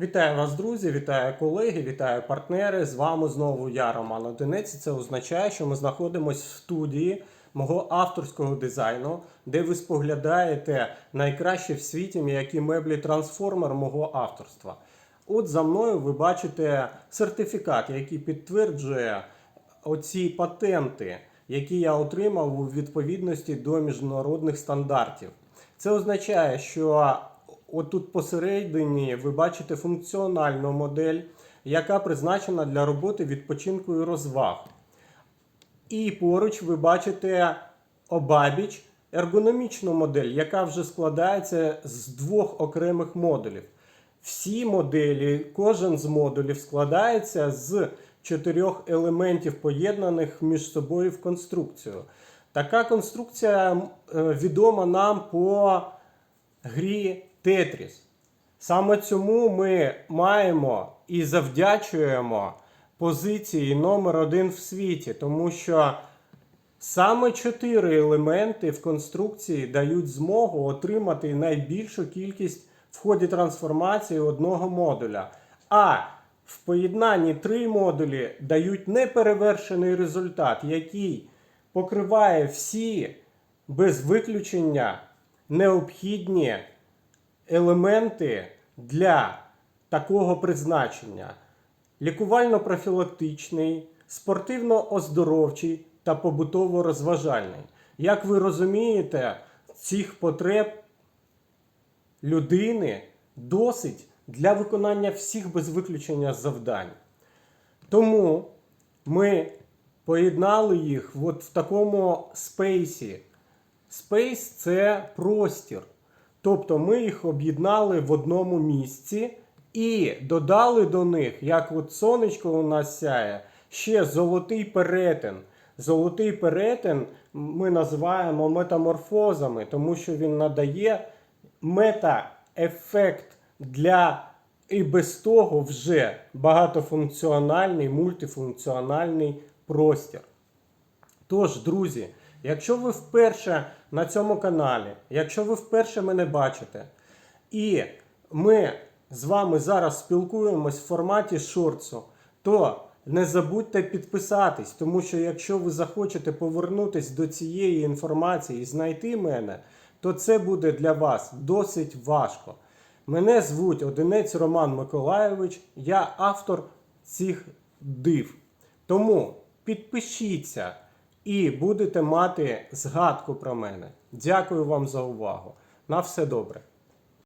Вітаю вас, друзі, вітаю колеги, вітаю партнери. З вами знову я, Роман Одинець. Це означає, що ми знаходимося в студії мого авторського дизайну, де ви споглядаєте найкраще в світі м'які меблі трансформер мого авторства. От за мною ви бачите сертифікат, який підтверджує оці патенти, які я отримав у відповідності до міжнародних стандартів. Це означає, що отут посередині ви бачите функціональну модель, яка призначена для роботи відпочинку і розваг. І поруч ви бачите обабіч ергономічну модель, яка вже складається з двох окремих модулів. Всі моделі, кожен з модулів складається з чотирьох елементів, поєднаних між собою в конструкцію. Така конструкція е, відома нам по грі Тетріс. Саме цьому ми маємо і завдячуємо позиції номер один в світі, тому що саме чотири елементи в конструкції дають змогу отримати найбільшу кількість в ході трансформації одного модуля. А в поєднанні три модулі дають неперевершений результат, який покриває всі без виключення необхідні елементи для такого призначення: лікувально-профілактичний, спортивно-оздоровчий та побутово-розважальний. Як ви розумієте, цих потреб людини досить для виконання всіх без виключення завдань. Тому ми поєднали їх от в такому спейсі. Спейс це простір. Тобто ми їх об'єднали в одному місці і додали до них, як от сонечко у нас сяє, ще золотий перетин. Золотий перетин ми називаємо метаморфозами, тому що він надає мета-ефект для і без того вже багатофункціональний, мультифункціональний простір. Тож, друзі, якщо ви вперше на цьому каналі, якщо ви вперше мене бачите, і ми з вами зараз спілкуємось в форматі шортсу, то не забудьте підписатись, тому що якщо ви захочете повернутись до цієї інформації і знайти мене, то це буде для вас досить важко. Мене звуть Одинець Роман Миколайович, я автор цих див. Тому підпишіться і будете мати згадку про мене. Дякую вам за увагу. На все добре.